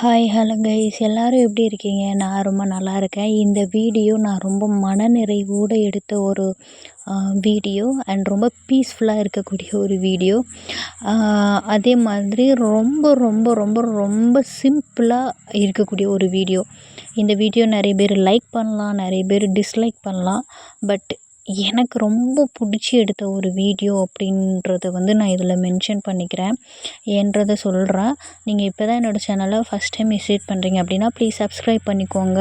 Hi hello guys எல்லோரும் எப்படி இருக்கீங்க? நான் ரொம்ப நல்லா இருக்கேன். இந்த வீடியோ நான் ரொம்ப மனநிறைவோடு எடுத்த ஒரு வீடியோ அண்ட் ரொம்ப பீஸ்ஃபுல்லாக இருக்கக்கூடிய ஒரு வீடியோ. அதே மாதிரி ரொம்ப ரொம்ப ரொம்ப ரொம்ப சிம்பிளாக இருக்கக்கூடிய ஒரு வீடியோ. இந்த வீடியோ நிறைய பேர் லைக் பண்ணலாம் நிறைய பேர் டிஸ்லைக் பண்ணலாம். பட் எனக்கு ரொம்ப பிடிச்சி எடுத்த ஒரு வீடியோ அப்படின்றத வந்து நான் இதில் மென்ஷன் பண்ணிக்கிறேன். ஏன்றதை சொல்கிறேன் நீங்கள் இப்போ தான் என்னோடய சேனலை ஃபஸ்ட் டைம் விசிட் பண்ணுறீங்க அப்படின்னா ப்ளீஸ் சப்ஸ்கிரைப் பண்ணிக்கோங்க.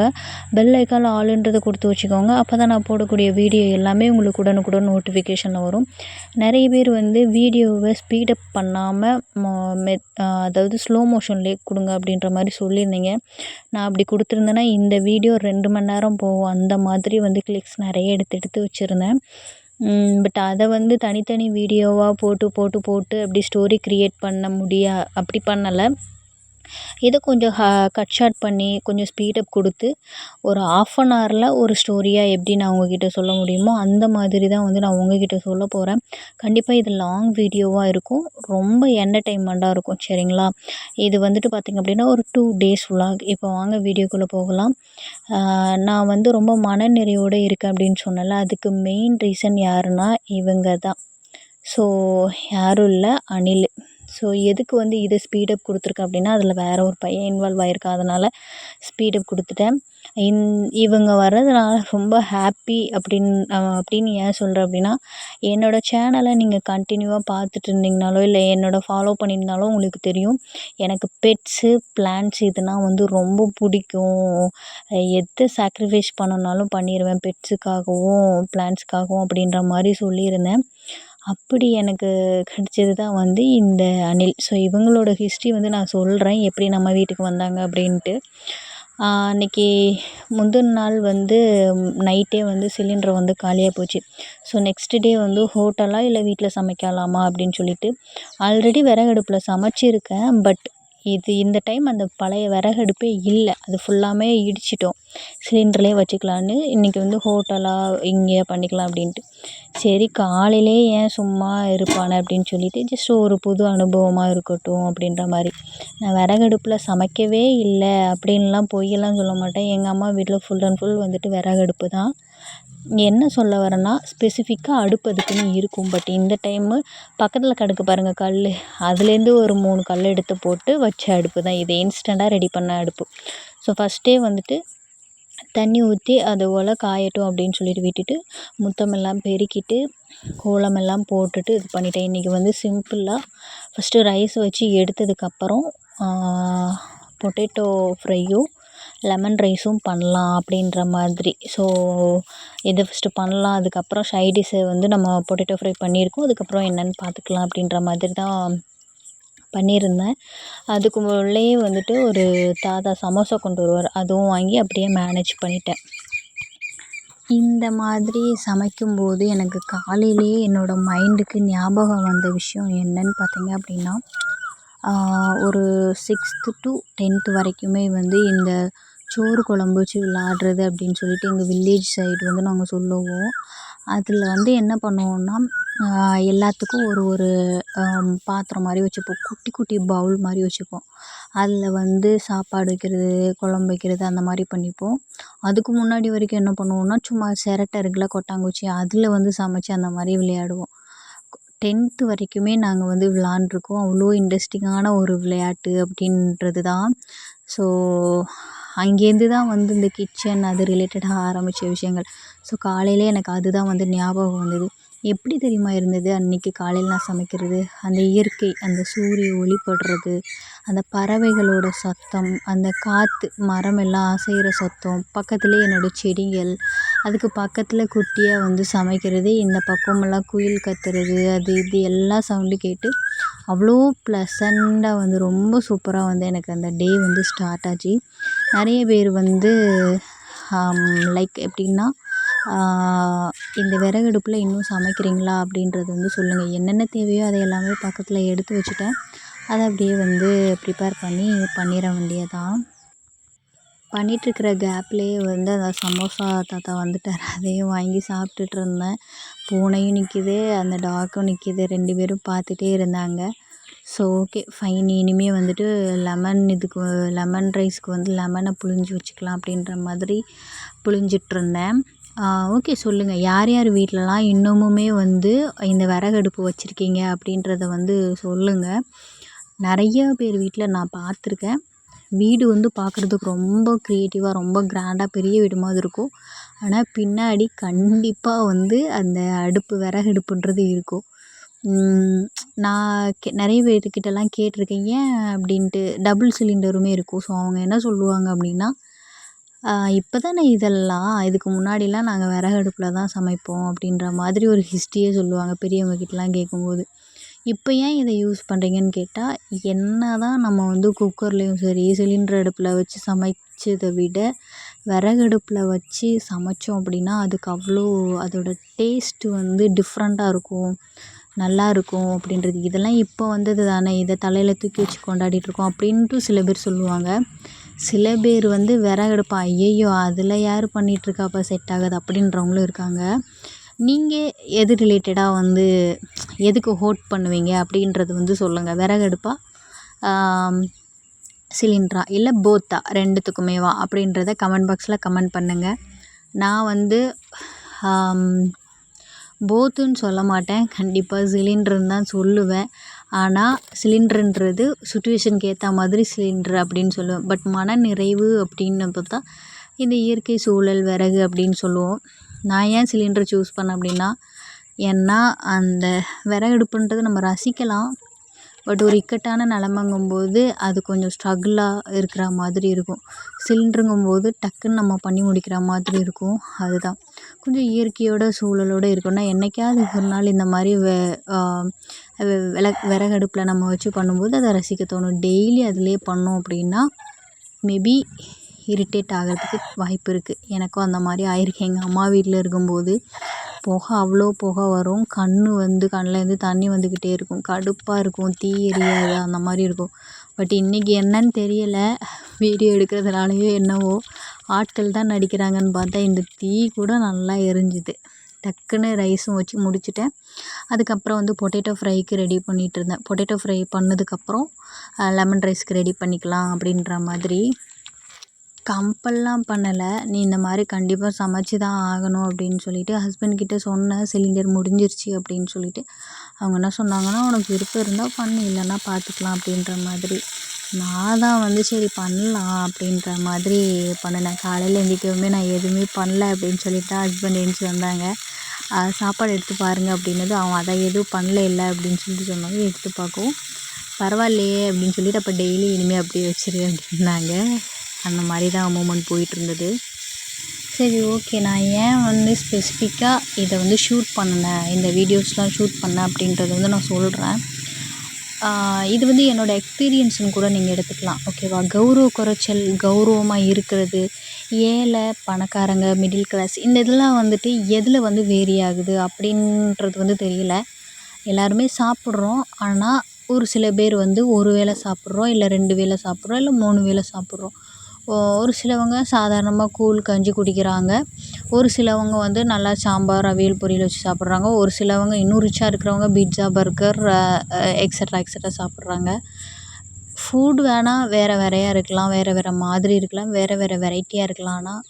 பெல் ஐக்கால் ஆளுன்றதை கொடுத்து வச்சுக்கோங்க. அப்போ தான் நான் போடக்கூடிய வீடியோ எல்லாமே உங்களுக்கு உடனுக்குடன் நோட்டிஃபிகேஷனில் வரும். நிறைய பேர் வந்து வீடியோவை ஸ்பீடப் பண்ணாமல் மெத் அதாவது ஸ்லோ மோஷன்லேயே கொடுங்க அப்படின்ற மாதிரி சொல்லியிருந்தீங்க. நான் அப்படி கொடுத்துருந்தேன்னா இந்த வீடியோ ரெண்டு மணி நேரம் போகும். அந்த மாதிரி வந்து கிளிக்ஸ் நிறைய எடுத்து எடுத்து வச்சுருந்தேன். வச்சுருந்தேன். பட் அதை வந்து தனித்தனி வீடியோவாக போட்டு போட்டு போட்டு அப்படி ஸ்டோரி க்ரியேட் பண்ண முடியா அப்படி பண்ணலை. இதை கொஞ்சம் கட் ஷார்ட் பண்ணி கொஞ்சம் ஸ்பீடப் கொடுத்து ஒரு ஆஃப் அன் ஹவரில் ஒரு ஸ்டோரியாக எப்படி நான் உங்கக்கிட்ட சொல்ல முடியுமோ அந்த மாதிரி தான் வந்து நான் உங்கக்கிட்ட சொல்ல போகிறேன் கண்டிப்பாக இது லாங் வீடியோவாக இருக்கும். ரொம்ப என்டர்டெயின்மெண்ட்டாக இருக்கும் சரிங்களா? இது வந்துட்டு பார்த்திங்க அப்படின்னா ஒரு டூ டேஸ் விலாக் இப்போ வாங்க வீடியோக்குள்ளே போகலாம். நான் வந்து ரொம்ப மனநிறைவோடு இருக்கேன் அப்படின்னு சொன்னேன்ல அதுக்கு மெயின் ரீசன் யாருன்னா இவங்க தான். ஸோ யாரும் இல்லை அனில். ஸோ எதுக்கு வந்து இதை ஸ்பீடப் கொடுத்துருக்கேன் அப்படின்னா அதில் வேறு ஒரு பையன் இன்வால்வ் ஆகிருக்கான் அதனால் ஸ்பீடப் கொடுத்துட்டேன். இன் இவங்க வர்றதுனால ரொம்ப ஹாப்பி அப்படின்னு அப்படின்னு ஏன் சொல்கிறேன் அப்படின்னா என்னோடய சேனலை நீங்கள் கண்டினியூவாக பார்த்துட்டு இருந்தீங்கனாலோ இல்லை என்னோடய ஃபாலோ பண்ணியிருந்தாலோ உங்களுக்கு தெரியும். எனக்கு பெட்ஸு பிளான்ட்ஸ் இதுனால் வந்து ரொம்ப பிடிக்கும். எது சாக்ரிஃபைஸ் பண்ணனாலும் பண்ணிடுவேன் பெட்ஸுக்காகவும் பிளான்ட்ஸ்க்காகவும் அப்படின்ற மாதிரி சொல்லியிருந்தேன். அப்படி எனக்கு கிடச்சது தான் வந்து இந்த அணில். ஸோ இவங்களோட ஹிஸ்ட்ரி வந்து நான் சொல்கிறேன் எப்படி நம்ம வீட்டுக்கு வந்தாங்க அப்படின்ட்டு. அன்றைக்கி முந்தின நாள் வந்து நைட்டே வந்து சிலிண்டர் வந்து காலியாக போச்சு. ஸோ நெக்ஸ்ட்டு டே வந்து ஹோட்டலா இல்லை வீட்டில் சமைக்கலாமா அப்படின்னு சொல்லிட்டு ஆல்ரெடி விறகடுப்பில் சமைச்சிருக்கேன். பட் இது இந்த டைம் அந்த பழைய விறகடுப்பே இல்லை. அது ஃபுல்லாமே இடிச்சிட்டோம். சிலிண்டர்லேயே வச்சுக்கலான்னு இன்றைக்கி வந்து ஹோட்டலாக இங்கேயே பண்ணிக்கலாம் அப்படின்ட்டு. சரி காலையிலே ஏன் சும்மா இருப்பானே அப்படின்னு சொல்லிட்டு ஜஸ்ட் ஒரு புது அனுபவமாக இருக்கட்டும் அப்படின்ற மாதிரி. நான் விறகடுப்பில் சமைக்கவே இல்லை அப்படின்லாம் பொய்யெல்லாம் சொல்ல மாட்டேன். எங்கள் அம்மா வீட்டில் ஃபுல் அண்ட் ஃபுல் வந்துட்டு விறகடுப்பு தான். என்ன சொல்ல வரேன்னா ஸ்பெசிஃபிக்காக அடுப்பு அதுக்குன்னு இருக்கும். பட் இந்த டைமு பக்கத்தில் கிடக்கு பாருங்கள் கல் அதுலேருந்து ஒரு மூணு கல் எடுத்து போட்டு வச்ச அடுப்பு தான் இது. இன்ஸ்டண்ட்டாக ரெடி பண்ண அடுப்பு. ஸோ ஃபஸ்ட்டே வந்துட்டு தண்ணி ஊற்றி அது ஒலை காயட்டும் அப்படின்னு சொல்லிட்டு விட்டுட்டு முத்தமெல்லாம் பெருக்கிட்டு கோலமெல்லாம் போட்டுட்டு இது பண்ணிட்டேன். இன்றைக்கி வந்து சிம்பிளாக ஃபஸ்ட்டு ரைஸ் வச்சு எடுத்ததுக்கப்புறம் பொட்டேட்டோ ஃப்ரையும் லெமன் ரைஸும் பண்ணலாம் அப்படின்ற மாதிரி. ஸோ இதை ஃபஸ்ட்டு பண்ணலாம் அதுக்கப்புறம் சைடிஷ்ஷை வந்து நம்ம பொட்டேட்டோ ஃப்ரை பண்ணியிருக்கோம். அதுக்கப்புறம் என்னென்னு பார்த்துக்கலாம் அப்படின்ற மாதிரி தான் பண்ணியிருந்தேன். அதுக்கு உள்ளேயே வந்துட்டு ஒரு தாத்தா சமோசா கொண்டு வருவார். அதுவும் வாங்கி அப்படியே மேனேஜ் பண்ணிட்டேன். இந்த மாதிரி சமைக்கும்போது எனக்கு காலையிலேயே என்னோடய மைண்டுக்கு ஞாபகம் வந்த விஷயம் என்னன்னு பார்த்தீங்க அப்படின்னா ஒரு சிக்ஸ்த்து டு டென்த்து வரைக்குமே வந்து இந்த சோறு குழம்பு வச்சு விளாட்றது அப்படின்னு சொல்லிட்டு எங்கள் வில்லேஜ் சைடு வந்து நாங்கள் சொல்லுவோம். அதில் வந்து என்ன பண்ணுவோம்னா எல்லாத்துக்கும் ஒரு ஒரு பாத்திரம் மாதிரி வச்சுப்போம். குட்டி குட்டி பவுல் மாதிரி வச்சுப்போம். அதில் வந்து சாப்பாடு வைக்கிறது குழம்பு வைக்கிறது அந்த மாதிரி பண்ணிப்போம். அதுக்கு முன்னாடி வரைக்கும் என்ன பண்ணுவோம்னா சும்மா சிரட்டை இருக்குல்ல கொட்டாங்குச்சி அதில் வந்து சமைச்சி அந்த மாதிரி விளையாடுவோம். டென்த்து வரைக்குமே நாங்கள் வந்து விளாண்டுருக்கோம். அவ்வளோ இன்ட்ரெஸ்டிங்கான ஒரு விளையாட்டு அப்படின்றது தான் ஸோ அங்கேருந்து தான் வந்து இந்த கிச்சன் அது ரிலேட்டடாக ஆரம்பித்த விஷயங்கள். ஸோ காலையில் எனக்கு அதுதான் வந்து ஞாபகம் வந்தது. எப்படி தெரியுமா இருந்தது? அன்றைக்கி காலையில் நான் சமைக்கிறது அந்த இயற்கை அந்த சூரிய ஒளி படுறது அந்த பறவைகளோட சத்தம் அந்த காற்று மரம் எல்லாம் அசைகிற சத்தம் பக்கத்துலேயே என்னோடய செடிகள் அதுக்கு பக்கத்தில் குட்டியாக வந்து சமைக்கிறது இந்த பக்கமெல்லாம் குயில் கத்துறது அது இது எல்லா சவுண்டும் கேட்டு அவ்வளோ ப்ளசண்ட்டாக வந்து ரொம்ப சூப்பராக வந்து எனக்கு அந்த டே வந்து ஸ்டார்ட் ஆச்சு. நிறைய பேர் வந்து லைக் எப்படின்னா இந்த விறகடுப்பில் இன்னும் சமைக்கிறீங்களா அப்படின்றது வந்து சொல்லுங்கள் என்னென்ன தேவையோ அதை எல்லாமே பக்கத்தில் எடுத்து வச்சுட்டேன். அதை அப்படியே வந்து ப்ரிப்பேர் பண்ணி பண்ணிட வேண்டியதுதான். பண்ணிகிட்ருக்குற கேப்லேயே வந்து அந்த சமோசா தாத்தா வந்துட்டார். அதையும் வாங்கி சாப்பிட்டுட்டு இருந்தேன். பூனையும் நிற்கிது அந்த டாக்கும் நிற்கிது ரெண்டு பேரும் பார்த்துட்டே இருந்தாங்க. ஸோ ஓகே ஃபைன் இனிமேல் வந்துட்டு லெமன் இதுக்கு லெமன் ரைஸ்க்கு வந்து லெமனை புழிஞ்சு வச்சுக்கலாம் அப்படின்ற மாதிரி புழிஞ்சிட்ருந்தேன். ஓகே சொல்லுங்கள் யார் யார் வீட்டிலலாம் இன்னமுமே வந்து இந்த விறகடுப்பு வச்சுருக்கீங்க அப்படின்றத வந்து சொல்லுங்கள் நிறைய பேர் வீட்டில் நான் பார்த்துருக்கேன். வீடு வந்து பார்க்குறதுக்கு ரொம்ப க்ரியேட்டிவாக ரொம்ப கிராண்டாக பெரிய வீடு மாதிரி இருக்கும். ஆனால் பின்னாடி கண்டிப்பாக வந்து அந்த அடுப்பு விறகடுப்புன்றது இருக்கும். நான் கே நிறைய பேர்கிட்டலாம் கேட்டிருக்கேன். ஏன் அப்படின்ட்டு டபுள் சிலிண்டருமே இருக்கும். ஸோ அவங்க என்ன சொல்லுவாங்க அப்படின்னா இப்போ தானே இதெல்லாம் இதுக்கு முன்னாடிலாம் நாங்கள் விறகு அடுப்பில் தான் சமைப்போம். அப்படின்ற மாதிரி ஒரு ஹிஸ்ட்ரியே சொல்லுவாங்க பெரியவங்கக்கிட்டலாம் கேட்கும்போது. இப்போ ஏன் இதை யூஸ் பண்ணுறீங்கன்னு கேட்டால் என்ன தான் நம்ம வந்து குக்கர்லேயும் சரி சிலிண்டர் அடுப்பில் வச்சு சமைச்சதை விட விறகடுப்பில் வச்சு சமைச்சோம் அப்படின்னா அதுக்கு அவ்வளோ அதோடய டேஸ்ட்டு வந்து டிஃப்ரெண்ட்டாக இருக்கும். நல்லா இருக்கும் அப்படின்றது. இதெல்லாம் இப்போ வந்தது தானே. இதை தலையில் தூக்கி வச்சு கொண்டாடிட்டுருக்கோம் அப்படின்ட்டு சில பேர் சொல்லுவாங்க. சில பேர் வந்து விறகடுப்பா ஐயையோ அதில் யார் பண்ணிகிட்ருக்காப்பா செட் ஆகாது அப்படின்றவங்களும் இருக்காங்க. நீங்கள் எது ரிலேட்டடாக வந்து எதுக்கு ஹோட் பண்ணுவீங்க அப்படின்றது வந்து சொல்லுங்கள் விறகடுப்பா சிலிண்டரா இல்லை போத்தா ரெண்டுத்துக்குமேவா அப்படின்றத கமெண்ட் பாக்ஸில் கமெண்ட் பண்ணுங்கள் நான் வந்து போத்துன்னு சொல்ல மாட்டேன். கண்டிப்பாக சிலிண்டருன்னு தான் சொல்லுவேன். ஆனால் சிலிண்டருன்றது சுச்சுவேஷனுக்கு ஏற்ற மாதிரி சிலிண்டர் அப்படின்னு சொல்லுவேன். பட் மன நிறைவு அப்படின்னு பார்த்தா இந்த இயற்கை சூழல் விறகு அப்படின்னு சொல்லுவோம். நான் ஏன் சிலிண்டர் சூஸ் பண்ணேன் அப்படின்னா ஏன்னா அந்த விறகடுப்புன்றது நம்ம ரசிக்கலாம். பட் ஒரு இக்கட்டான நிலமங்கும்போது அது கொஞ்சம் ஸ்ட்ரகிளாக இருக்கிற மாதிரி இருக்கும். சிலிண்டருங்கும்போது டக்குன்னு நம்ம பண்ணி முடிக்கிற மாதிரி இருக்கும். அதுதான். கொஞ்சம் இயற்கையோட சூழலோடு இருக்கணும்னா என்றைக்காவது ஒரு நாள் இந்த மாதிரி வெ வில விறகடுப்பில் நம்ம வச்சு பண்ணும்போது அதை ரசிக்க தோணும். டெய்லி அதிலே பண்ணோம் அப்படின்னா மேபி இரிட்டேட் ஆகிறதுக்கு வாய்ப்பு இருக்குது எனக்கும் அந்த மாதிரி ஆயிருக்கு. எங்கள் அம்மா வீட்டில் இருக்கும்போது புகை அவ்வளோ புகை வரும். கண் வந்து கண்ணிலேருந்து தண்ணி வந்துக்கிட்டே இருக்கும். கடுப்பாக இருக்கும் தீ எரியாது அந்த மாதிரி இருக்கும். பட் இன்றைக்கி என்னன்னு தெரியலை. வீடியோ எடுக்கிறதுனாலையோ என்னவோ ஆட்கள் தான் நடிக்கிறாங்கன்னு பார்த்தா இந்த தீ கூட நல்லா எரிஞ்சுது. டக்குன்னு ரைஸும் வச்சு முடிச்சுட்டேன். அதுக்கப்புறம் வந்து பொட்டேட்டோ ஃப்ரைக்கு ரெடி பண்ணிகிட்டு இருந்தேன். பொட்டேட்டோ ஃப்ரை பண்ணதுக்கப்புறம் லெமன் ரைஸ்க்கு ரெடி பண்ணிக்கலாம் அப்படின்ற மாதிரி. கம்பல்லாம் பண்ணலை. நீ இந்த மாதிரி கண்டிப்பாக சமைச்சு தான் ஆகணும் அப்படின்னு சொல்லிட்டு ஹஸ்பண்ட் கிட்டே சொன்னேன் சிலிண்டர் முடிஞ்சிருச்சு அப்படின்னு சொல்லிட்டு அவங்க என்ன சொன்னாங்கன்னா உனக்கு விருப்பம் இருந்தால் பண்ணு இல்லைன்னா பார்த்துக்கலாம் அப்படின்ற மாதிரி. நான் தான் வந்து சரி பண்ணலாம் அப்படின்ற மாதிரி பண்ணினேன். காலையில் எழுந்திரிக்கவுமே நான் எதுவுமே பண்ணல அப்படின்னு சொல்லிட்டு தான் ஹஸ்பண்ட் எழுந்துச்சி வந்தாங்க. சாப்பாடு எடுத்து பாருங்கள் அப்படின்னது அவன் அதை எதுவும் பண்ணல இல்லை அப்படின்னு சொல்லிட்டு சொன்னாங்க எடுத்து பார்க்கவும் பரவாயில்லையே அப்படின்னு சொல்லிட்டு அப்போ டெய்லி இனிமேல் அப்படியே வச்சிரு அப்படின்னாங்க. அந்த மாதிரி தான் மூமெண்ட் போயிட்டுருந்தது சரி ஓகே நான் ஏன் வந்து ஸ்பெசிஃபிக்காக இதை வந்து ஷூட் பண்ணினேன்? இந்த வீடியோஸ்லாம் ஷூட் பண்ணேன் அப்படின்றத வந்து நான் சொல்கிறேன் இது வந்து என்னோடய எக்ஸ்பீரியன்ஸ்னு கூட நீங்கள் எடுத்துக்கலாம். ஓகேவா கௌரவ குறைச்சல் கௌரவமாக இருக்கிறது ஏழை பணக்காரங்க மிடில் கிளாஸ் இந்த இதெல்லாம் வந்துட்டு எதில் வந்து வேரி ஆகுது அப்படின்றது வந்து தெரியல. எல்லாருமே சாப்பிட்றோம். ஆனால் ஒரு சில பேர் வந்து ஒரு வேளை சாப்பிட்றோம் இல்லை ரெண்டு வேளை சாப்பிட்றோம் இல்லை மூணு வேளை சாப்பிட்றோம். ஒரு சிலவங்க சாதாரணமாக கூழ் கஞ்சி குடிக்கிறாங்க. ஒரு சிலவங்க வந்து நல்லா சாம்பார் அவியல் பொரியல் வச்சு சாப்பிட்றாங்க. ஒரு சிலவங்க இன்னும் ரிச்சாக இருக்கிறவங்க பீட்ஸா பர்கர் எக்ஸட்ரா எக்ஸட்ரா சாப்பிட்றாங்க. ஃபுட் வேணால் வேறு வேறையாக இருக்கலாம் வேறு வேறு மாதிரி இருக்கலாம் வேறு வேறு வெரைட்டியாக இருக்கலாம். ஆனால்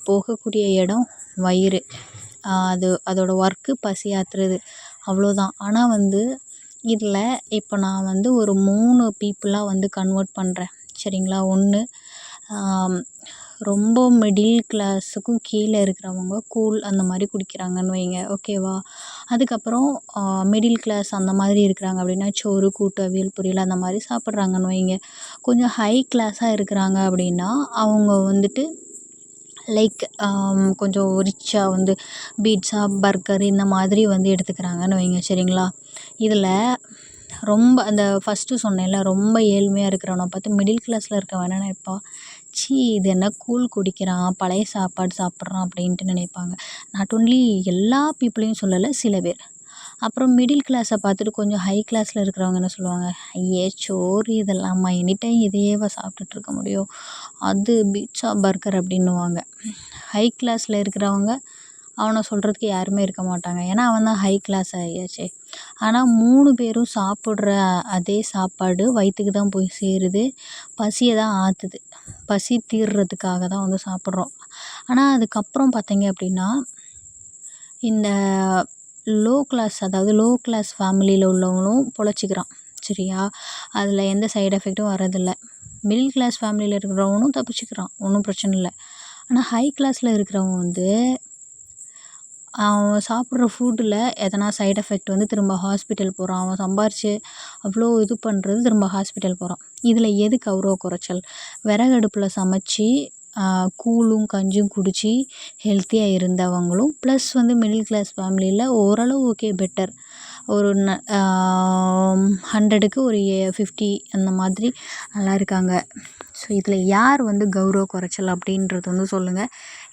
போகக்கூடிய இடம் வயிறு. அது அதோடய ஒர்க்கு பசி ஆற்றுறது அவ்வளோதான் ஆனால் வந்து இதில் இப்போ நான் வந்து ஒரு மூணு பீப்புளாக வந்து கன்வெர்ட் பண்ணுறேன் சரிங்களா? ஒன்று ரொம்ப மிடில் கிளாஸுக்கும் கீழே இருக்கிறவங்க கூழ் அந்த மாதிரி குடிக்கிறாங்கன்னு வைங்க ஓகேவா அதுக்கப்புறம் மிடில் கிளாஸ் அந்த மாதிரி இருக்கிறாங்க அப்படின்னா சோறு கூட்டு அவியல் பொரியல் அந்த மாதிரி சாப்பிட்றாங்கன்னு வைங்க. கொஞ்சம் ஹை கிளாஸாக இருக்கிறாங்க அப்படின்னா அவங்க வந்துட்டு லைக் கொஞ்சம் ரிச்சாக வந்து பீட்சா பர்கர் இந்த மாதிரி வந்து எடுத்துக்கிறாங்கன்னு வைங்க சரிங்களா? இதில் ரொம்ப அந்த ஃபஸ்ட்டு சொன்னேன்ல ரொம்ப ஏழ்மையாக இருக்கிறவனை பார்த்து மிடில் கிளாஸில் இருக்கவன் என்ன இப்போ சீ இது என்ன கூழ் குடிக்கிறான் பழைய சாப்பாடு சாப்பிட்றான் அப்படின்ட்டு நினைப்பாங்க. நாட் ஒன்லி எல்லா பீப்புளையும் சொல்லலை சில பேர். அப்புறம் மிடில் கிளாஸை பார்த்துட்டு கொஞ்சம் ஹை கிளாஸில் இருக்கிறவங்க என்ன சொல்லுவாங்க ஐயே சோறு இதெல்லாமா? எனி டைம் இதையேவா சாப்பிட்டுட்டு இருக்க முடியும்? அது பீட்சா பர்கர் அப்படின்னுவாங்க. ஹை கிளாஸில் இருக்கிறவங்க அவனை சொல்கிறதுக்கு யாருமே இருக்க மாட்டாங்க. ஏன்னா அவன் தான் ஹை கிளாஸ் ஆகியாச்சே ஆனால் மூணு பேரும் சாப்பிட்ற அதே சாப்பாடு வயிற்றுக்கு தான் போய் சேருது பசியை தான் ஆற்றுது பசி தீர்றதுக்காக தான் வந்து சாப்பிட்றோம். ஆனால் அதுக்கப்புறம் பார்த்தீங்க அப்படின்னா இந்த லோ க்ளாஸ் அதாவது லோ க்ளாஸ் ஃபேமிலியில் உள்ளவங்களும் பொழைச்சிக்கிறான் சரியா? அதில் எந்த சைடு எஃபெக்ட்டும் வரதில்லை மிடில் கிளாஸ் ஃபேமிலியில் இருக்கிறவனும் தப்பிச்சுக்கிறான் ஒன்றும் பிரச்சனை இல்லை. ஆனால் ஹை கிளாஸில் இருக்கிறவன் வந்து அவன் சாப்பிட்ற ஃபுட்டில் எதனா சைட் எஃபெக்ட் வந்து திரும்ப ஹாஸ்பிட்டல் போகிறான் அவன் சம்பாரித்து அவ்வளோ இது பண்ணுறது திரும்ப ஹாஸ்பிட்டல் போகிறான் இதில் எது கௌரவ குறைச்சல்? விறகடுப்பில் சமைச்சி கூழும் கஞ்சியும் குடித்து ஹெல்த்தியாக இருந்தவங்களும் ப்ளஸ் வந்து மிடில் கிளாஸ் ஃபேமிலியில் ஓரளவு ஓகே பெட்டர் ஒரு ந ஹண்ட்ரடுக்கு ஒரு ஏ ஃபிஃப்டி அந்த மாதிரி நல்லா இருக்காங்க ஸோ இதில் யார் வந்து கௌரவ குறைச்சல் அப்படின்றது வந்து சொல்லுங்கள்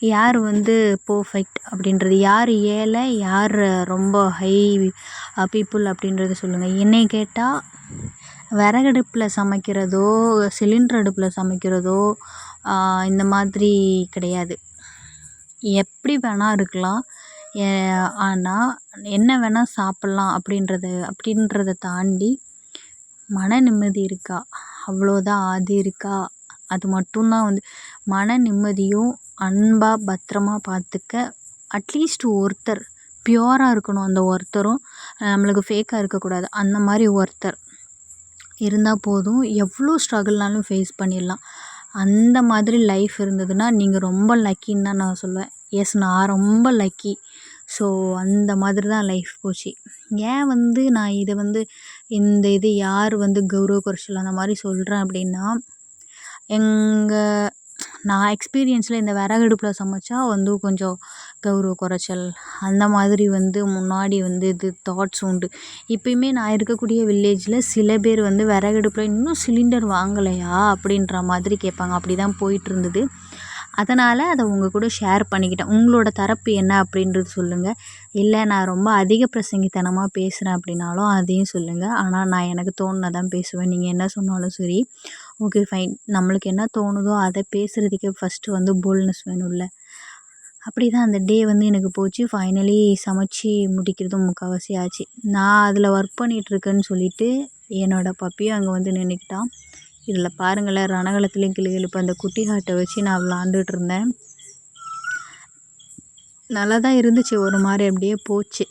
யார் வந்து பர்ஃபெக்ட் அப்படின்றது யார் ஏழை யார் ரொம்ப ஹை பீப்புள் அப்படின்றத சொல்லுங்கள் என்னை கேட்டால் விறகடுப்பில் சமைக்கிறதோ சிலிண்டர் அடுப்பில் சமைக்கிறதோ இந்த மாதிரி கிடையாது. எப்படி வேணால் இருக்கலாம். ஆனால் என்ன வேணால் சாப்பிட்லாம் அப்படின்றது அப்படின்றத தாண்டி மன நிம்மதி இருக்கா? அவ்வளோதான் அது இருக்கா? அது மட்டும்தான் வந்து மன நிம்மதியும் அன்பாக பத்திரமா பார்த்துக்க அட்லீஸ்ட் ஒருத்தர் பியூராக இருக்கணும் அந்த ஒருத்தரும். நம்மளுக்கு ஃபேக்காக இருக்கக்கூடாது. அந்த மாதிரி ஒருத்தர் இருந்தால் போதும். எவ்வளோ ஸ்ட்ரகிள்னாலும் ஃபேஸ் பண்ணிடலாம். அந்த மாதிரி லைஃப் இருந்ததுன்னா நீங்கள் ரொம்ப லக்கின்னு தான் நான் சொல்லுவேன். எஸ் நான் ரொம்ப லக்கி ஸோ அந்த மாதிரி தான் லைஃப் போச்சு. ஏன் வந்து நான் இதை வந்து இந்த இது யார் வந்து கௌரவ குறைச்சல் அந்த மாதிரி சொல்கிறேன் அப்படின்னா எங்கள் நான் எக்ஸ்பீரியன்ஸில் இந்த விறகடுப்பில் சமைச்சா வந்து கொஞ்சம் கௌரவ குறைச்சல். அந்த மாதிரி வந்து முன்னாடி வந்து இது தாட்ஸ் உண்டு. இப்போயுமே நான் இருக்கக்கூடிய வில்லேஜில் சில பேர் வந்து விறகடுப்பில் இன்னும் சிலிண்டர் வாங்கலையா அப்படின்ற மாதிரி கேட்பாங்க. அப்படி தான் போயிட்டுருந்தது அதனால் அதை உங்கள் கூட ஷேர் பண்ணிக்கிட்டேன். உங்களோட தரப்பு என்ன அப்படின்றது சொல்லுங்கள் இல்லை நான் ரொம்ப அதிக பிரசங்கித்தனமாக பேசுகிறேன் அப்படின்னாலும் அதையும் சொல்லுங்கள் ஆனால் நான் எனக்கு தோணுனதான் பேசுவேன். நீங்கள் என்ன சொன்னாலும் சரி ஓகே ஃபைன் நம்மளுக்கு என்ன தோணுதோ அதை பேசுகிறதுக்கே ஃபஸ்ட்டு வந்து போல்ட்னஸ் வேணும்ல. அப்படி தான் அந்த டே வந்து எனக்கு போச்சு. ஃபைனலி சமைச்சி முடிக்கிறதும் முக்கால்வாசி ஆச்சு. நான் அதில் ஒர்க் பண்ணிகிட்ருக்கேன்னு சொல்லிவிட்டு என்னோடய பப்பியும் அங்கே வந்து நின்றுக்கிட்டான் இதில் பாருங்களேன் ரணகளத்துலேயும் கிளி இப்போ அந்த குட்டி ஹாட்டை வச்சு நான் விளாண்டுட்டு இருந்தேன் நல்லா தான் இருந்துச்சு ஒரு மாதிரி அப்படியே போச்சு.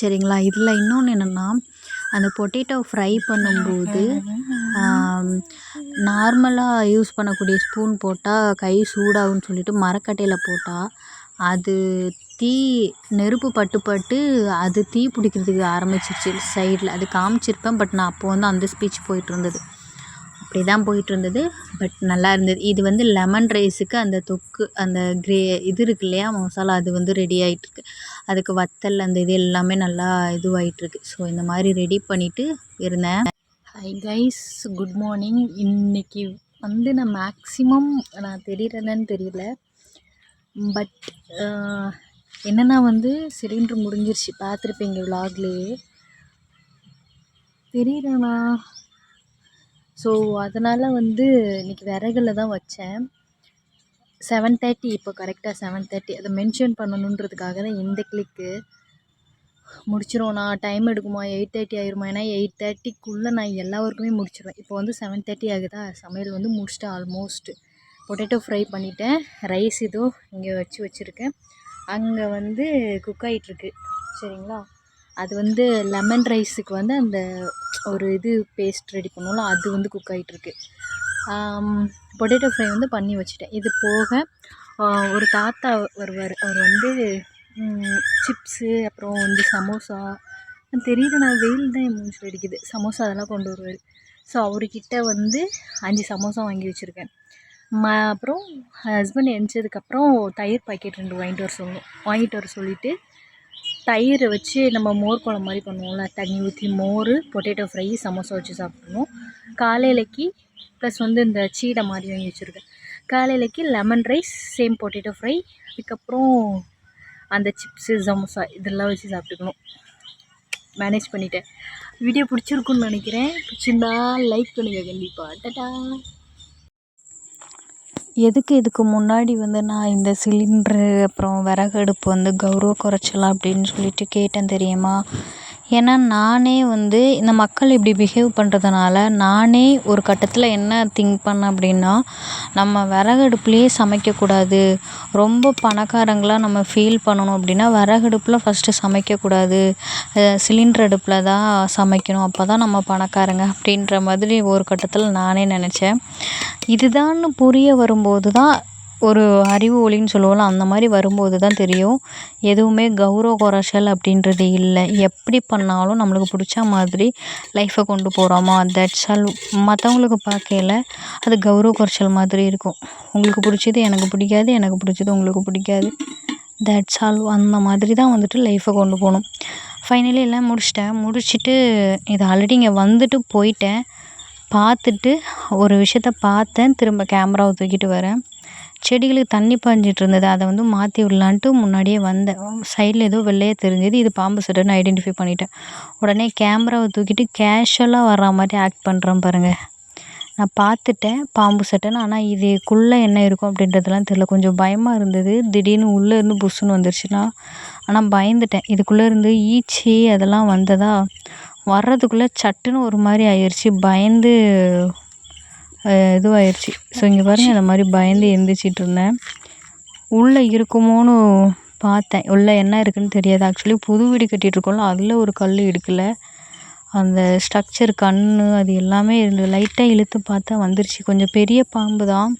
சரிங்களா இதில் இன்னொன்று என்னென்னா அந்த பொட்டேட்டோ ஃப்ரை பண்ணும்போது நார்மலாக யூஸ் பண்ணக்கூடிய ஸ்பூன் போட்டால் கை சூடாகும்னு சொல்லிட்டு மரக்கட்டையில் போட்டால் அது தீ நெருப்பு பட்டு பட்டு அது தீ பிடிக்கிறதுக்கு ஆரம்பிச்சிருச்சு சைடில். அது காமிச்சிருப்பேன் பட் நான் அப்போது வந்து அந்த ஸ்பீச் போயிட்டு இருந்தது அப்படி தான் போயிட்டுருந்தது. பட் நல்லா இருந்தது. இது வந்து லெமன் ரைஸுக்கு அந்த தொக்கு அந்த கிரே இது இருக்கு இல்லையா மசாலா அது வந்து ரெடி ஆகிட்டுருக்கு அதுக்கு வத்தல் அந்த இது எல்லாமே நல்லா இதுவாகிட்டுருக்கு ஸோ இந்த மாதிரி ரெடி பண்ணிவிட்டு இருந்தேன். ஹை கைஸ் குட் மார்னிங் இன்றைக்கி வந்து நான் மேக்ஸிமம் நான் தெரிகிறேன்னு தெரியல. பட் என்னென்னா வந்து சிலிண்ட்ரு முடிஞ்சிருச்சு. இங்கே விலாக்லேயே தெரியலண்ணா ஸோ அதனால் வந்து இன்றைக்கி விறகுல தான் வச்சேன். செவன் தேர்ட்டி இப்போ கரெக்டாக செவன் தேர்ட்டி அதை மென்ஷன் பண்ணணுன்றதுக்காக தான் இந்த கிளிக்கு முடிச்சிருவோண்ணா டைம் எடுக்குமா? எயிட் தேர்ட்டி ஆயிருமா? ஏன்னா எயிட் தேர்ட்டிக்குள்ளே நான் எல்லா ஒர்க்குமே முடிச்சிடுவேன் இப்போ வந்து செவன் தேர்ட்டி ஆகுதா? சமையல் வந்து முடிச்சுட்டு ஆல்மோஸ்ட் பொட்டேட்டோ ஃப்ரை பண்ணிவிட்டேன் ரைஸ் இதோ இங்கே வச்சு வச்சுருக்கேன். அங்கே வந்து குக் ஆகிட்டுருக்கு சரிங்களா? அது வந்து லெமன் ரைஸுக்கு வந்து அந்த ஒரு இது பேஸ்ட் ரெடி பண்ணுவோம்ல அது வந்து குக் ஆகிட்டுருக்கு பொட்டேட்டோ ஃப்ரை வந்து பண்ணி வச்சுட்டேன். இது போக ஒரு தாத்தா வருவார். அவர் வந்து சிப்ஸு அப்புறம் வந்து சமோசா. தெரியல நான் வெயில் தான் என் மூஞ்சில் அடிக்குது. சமோசா அதெல்லாம் கொண்டு வருவார். ஸோ அவர்கிட்ட வந்து அஞ்சு சமோசா வாங்கி வச்சுருக்கேன். ம அப்புறம் ஹஸ்பண்ட் எழுந்ததுக்கப்புறம் தயிர் பாக்கெட் ரெண்டு வாங்கிட்டு வர சொல்லணும். வாங்கிட்டு வர சொல்லிவிட்டு தயிரை வச்சு நம்ம மோர் குழம்பு மாதிரி பண்ணுவோம்ல தண்ணி ஊற்றி மோர் பொட்டேட்டோ ஃப்ரை சமோசா வச்சு சாப்பிட்ணும் காலையிலக்கு ப்ளஸ் வந்து இந்த சீடை மாதிரி வாங்கி வச்சுருக்கேன். காலையிலக்கு lemon rice same potato fry அதுக்கப்புறம் அந்த சிப்ஸு சமோசா இதெல்லாம் வச்சு சாப்பிட்டுக்கணும். மேனேஜ் பண்ணிட்டேன். வீடியோ பிடிச்சிருக்குன்னு நினைக்கிறேன். பிடிச்சிருந்தா லைக் பண்ணுங்கள் கண்டிப்பாக டட்டா. எதுக்கு இதுக்கு முன்னாடி வந்து நான் இந்த சிலிண்ட்ரு அப்புறம் விறகடுப்பு வந்து கௌரவ குறைச்சலா அப்படின்னு சொல்லிட்டு கேட்டேன் தெரியுமா? ஏன்னா நானே வந்து இந்த மக்கள் இப்படி பிஹேவ் பண்ணுறதுனால நானே ஒரு கட்டத்தில் என்ன திங்க் பண்ணேன் அப்படின்னா நம்ம விறகு அடுப்புலேயே சமைக்கக்கூடாது. ரொம்ப பணக்காரங்களாக நம்ம ஃபீல் பண்ணணும் அப்படின்னா விறகு அடுப்பில் ஃபஸ்ட்டு சமைக்கக்கூடாது சிலிண்டர் அடுப்பில் தான் சமைக்கணும். அப்போ தான் நம்ம பணக்காரங்க அப்படின்ற மாதிரி ஒரு கட்டத்தில் நானே நினச்சேன். இதுதான்னு புரிய வரும்போது தான் ஒரு அறிவு ஒளின்னு சொல்லுவோம்ல அந்த மாதிரி வரும்போது தான் தெரியும். எதுவுமே கௌரவ குறைச்சல் அப்படின்றது இல்லை. எப்படி பண்ணாலும் நம்மளுக்கு பிடிச்ச மாதிரி லைஃப்பை கொண்டு போகிறோமா தட்ஸ் ஆல் மற்றவங்களுக்கு பார்க்கையில அது கௌரவ குறைச்சல் மாதிரி இருக்கும். உங்களுக்கு பிடிச்சது எனக்கு பிடிக்காது எனக்கு பிடிச்சது உங்களுக்கு பிடிக்காது. தட்ஸ் ஆல் அந்த மாதிரி தான் வந்துட்டு லைஃப்பை கொண்டு போகணும். ஃபைனலி எல்லாம் முடிச்சிட்டேன். முடிச்சுட்டு இது ஆல்ரெடி இங்கே வந்துட்டு போயிட்டேன். பார்த்துட்டு ஒரு விஷயத்த பார்த்தேன். திரும்ப கேமராவை தூக்கிட்டு வரேன். செடிகளுக்கு தண்ணி பாய்ஞ்சிட்டு இருந்தது அதை வந்து மாற்றி விடலான்ட்டு முன்னாடியே வந்தேன். சைடில் ஏதோ வெள்ளையாக தெரிஞ்சது இது பாம்பு சட்டைன்னு ஐடென்டிஃபை பண்ணிட்டேன். உடனே கேமராவை தூக்கிட்டு கேஷுவலாக வர்ற மாதிரி ஆக்ட் பண்ணுறேன் பாருங்கள் நான் பார்த்துட்டேன் பாம்பு சட்டைன்னு ஆனால் இதுக்குள்ளே என்ன இருக்கும் அப்படின்றதுலாம் தெரில கொஞ்சம் பயமாக இருந்தது. திடீர்னு உள்ளே இருந்து புஷ்ஷுன்னு வந்துருச்சுன்னா ஆனால் பயந்துட்டேன். இதுக்குள்ளே இருந்து ஈச்சி அதெல்லாம் வந்ததா வர்றதுக்குள்ளே சட்டுன்னு ஒரு மாதிரி ஆயிடுச்சு பயந்து இதுவாயிருச்சு. ஸோ இங்கே பாருங்கள் இந்த மாதிரி பயந்து எந்திரிச்சிட்டு இருந்தேன் உள்ளே இருக்குமோன்னு பார்த்தேன். உள்ளே என்ன இருக்குன்னு தெரியாது. ஆக்சுவலி புது வீடு கட்டிகிட்ருக்கோம்ல அதில் ஒரு கல் இடுக்கில். அந்த ஸ்ட்ரக்சர் கண் அது எல்லாமே இருந்தது லைட்டாக இழுத்து பார்த்தா வந்துருச்சு. கொஞ்சம் பெரிய பாம்பு தான்.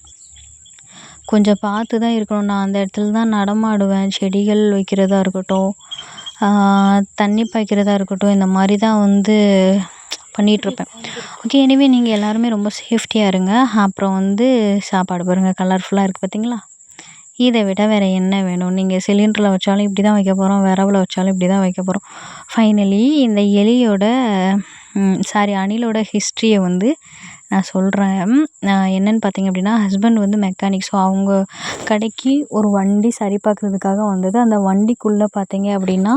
கொஞ்சம் பார்த்து தான் இருக்கணும். நான் அந்த இடத்துல தான் நடமாடுவேன். செடிகள் வைக்கிறதா இருக்கட்டும் தண்ணி பாய்க்கிறதா இருக்கட்டும் இந்த மாதிரி தான் வந்து பண்ணிகிட்ருப்பேன் ஓகே எனிவே நீங்கள் எல்லாருமே ரொம்ப சேஃப்டியாக இருங்க. அப்புறம் வந்து சாப்பாடு பாருங்கள் கலர்ஃபுல்லாக இருக்குது பார்த்தீங்களா இதை விட வேறு என்ன வேணும்? நீங்கள் சிலிண்டரில் வச்சாலும் இப்படி தான் வைக்க போகிறோம் விரவில் வச்சாலும் இப்படி தான் வைக்க போகிறோம் ஃபைனலி இந்த எலியோட சாரி அணிலோட ஹிஸ்ட்ரியை வந்து நான் சொல்கிறேன் என்னென்னு பார்த்தீங்க அப்படின்னா ஹஸ்பண்ட் வந்து மெக்கானிக் ஸோ அவங்க கடைக்கு ஒரு வண்டி சரி பார்க்குறதுக்காக வந்தது. அந்த வண்டிக்குள்ளே பார்த்தீங்க அப்படின்னா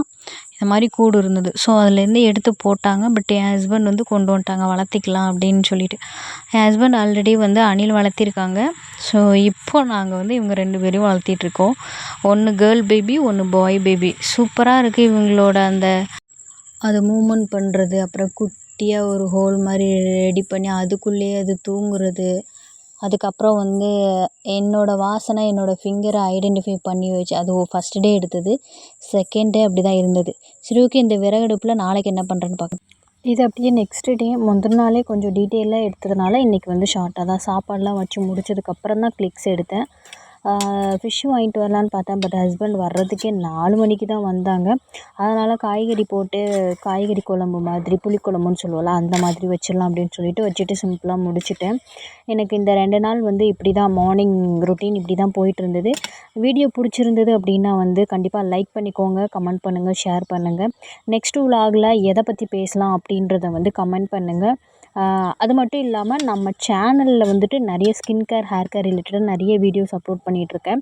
இந்த மாதிரி கூடு இருந்தது. ஸோ அதுலேருந்து எடுத்து போட்டாங்க. பட் என் ஹஸ்பண்ட் வந்து கொண்டு வந்துட்டாங்க. வளர்த்திக்கலாம் அப்படின்னு சொல்லிட்டு. என் ஹஸ்பண்ட் ஆல்ரெடி வந்து அணில் வளர்த்திருக்காங்க. ஸோ இப்போ நாங்கள் வந்து இவங்க ரெண்டு பேரையும் வளர்த்திட்ருக்கோம். ஒன்று கேர்ள் பேபி ஒன்று பாய் பேபி சூப்பராக இருக்குது இவங்களோட அந்த அது மூமெண்ட் பண்ணுறது அப்புறம் குட்டியாக ஒரு ஹோல் மாதிரி ரெடி பண்ணி அதுக்குள்ளேயே அது தூங்குறது. அதுக்கப்புறம் வந்து என்னோடய வாசனை என்னோடய ஃபிங்கரை ஐடென்டிஃபை பண்ணி வச்சு அது ஃபஸ்ட் டே எடுத்தது. செகண்ட் டே அப்படி தான் இருந்தது. சரி ஓகே இந்த விறகடுப்பில் நாளைக்கு என்ன பண்ணுறேன்னு பார்க்கணும் இது அப்படியே நெக்ஸ்ட் டே முந்தின நாளே கொஞ்சம் டீட்டெயிலாக எடுத்ததுனால இன்றைக்கி வந்து ஷார்ட்டாக தான். சாப்பாடெலாம் வச்சு முடிச்சதுக்கப்புறம் தான் கிளிக்ஸ் எடுத்தேன். ஃபிஷ்ஷு வாங்கிட்டு வரலான்னு பார்த்தேன். பட் ஹஸ்பண்ட் வர்றதுக்கே நாலு மணிக்கு தான் வந்தாங்க. அதனால் காய்கறி போட்டு காய்கறி குழம்பு மாதிரி புளிக்குழம்புன்னு சொல்லுவோம்ல அந்த மாதிரி வச்சிடலாம் அப்படின்னு சொல்லிட்டு வச்சுட்டு சிம்பிளாக முடிச்சுட்டேன். எனக்கு இந்த ரெண்டு நாள் வந்து இப்படி தான் மார்னிங் ரொட்டீன் இப்படி தான் போயிட்டுருந்தது வீடியோ பிடிச்சிருந்தது அப்படின்னா வந்து கண்டிப்பாக லைக் பண்ணிக்கோங்க கமெண்ட் பண்ணுங்கள் ஷேர் பண்ணுங்கள் நெக்ஸ்ட் விலாகில் எதை பற்றி பேசலாம் அப்படின்றத வந்து கமெண்ட் பண்ணுங்கள் அது மட்டும் இல்லாமல் நம்ம சேனலில் வந்துட்டு நிறைய ஸ்கின் கேர் ஹேர் கேர் ரிலேட்டடாக நிறைய வீடியோஸ் அப்லோட் பண்ணிகிட்ருக்கேன்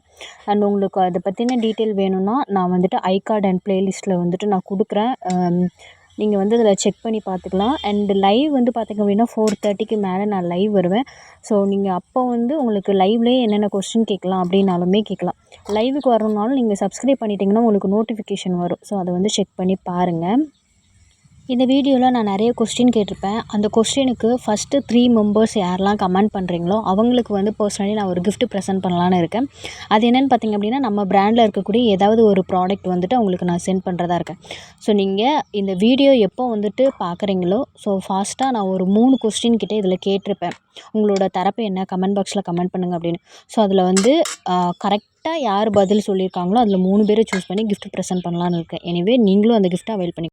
அண்ட் உங்களுக்கு அதை பற்றின டீட்டெயில் வேணும்னா நான் வந்துட்டு ஐ கார்ட் அண்ட் ப்ளேலிஸ்ட்டில் வந்துட்டு நான் கொடுக்குறேன். நீங்கள் வந்து அதில் செக் பண்ணி பார்த்துக்கலாம் அண்ட் லைவ் வந்து பார்த்திங்க அப்படின்னா ஃபோர் தேர்ட்டிக்கு மேலே நான் லைவ் வருவேன். ஸோ நீங்கள் அப்போ வந்து உங்களுக்கு லைவ்லேயே என்னென்ன கொஸ்டின் கேட்கலாம் அப்படின்னாலுமே கேட்கலாம். லைவுக்கு வரணுன்னாலும் நீங்கள் சப்ஸ்கிரைப் பண்ணிட்டீங்கன்னா உங்களுக்கு நோட்டிஃபிகேஷன் வரும். ஸோ அதை வந்து செக் பண்ணி பாருங்கள் இந்த வீடியோவில் நான் நிறைய கொஸ்டின் கேட்டிருப்பேன். அந்த கொஸ்டினுக்கு ஃபஸ்ட்டு த்ரீ மெம்பர்ஸ் யாரெல்லாம் கமெண்ட் பண்ணுறீங்களோ அவங்களுக்கு வந்து பர்சனலி நான் ஒரு கிஃப்ட் ப்ரெசென்ட் பண்ணலான்னு இருக்கேன். அது என்னென்னு பார்த்திங்க அப்படின்னா நம்ம ப்ராண்டில் இருக்கக்கூடிய ஏதாவது ஒரு ப்ராடக்ட் வந்துட்டு அவங்களுக்கு நான் சென்ட் பண்ணுறதா இருக்கேன். ஸோ நீங்கள் இந்த வீடியோ எப்போ வந்துட்டு பார்க்குறீங்களோ ஸோ ஃபாஸ்ட்டாக நான் ஒரு மூணு கொஸ்டின் கிட்டே இதில் கேட்டிருப்பேன். உங்களோட தரப்பு என்ன? கமெண்ட் பாக்ஸில் கமெண்ட் பண்ணுங்கள் அப்படின்னு. ஸோ அதில் வந்து கரெக்டாக யார் பதில் சொல்லியிருக்காங்களோ அதில் மூணு பேரை சூஸ் பண்ணி கிஃப்ட் ப்ரெசென்ட் பண்ணலான்னு இருக்கேன். எனிவே நீங்களும் அந்த கிஃப்ட்டை அவைல் பண்ணி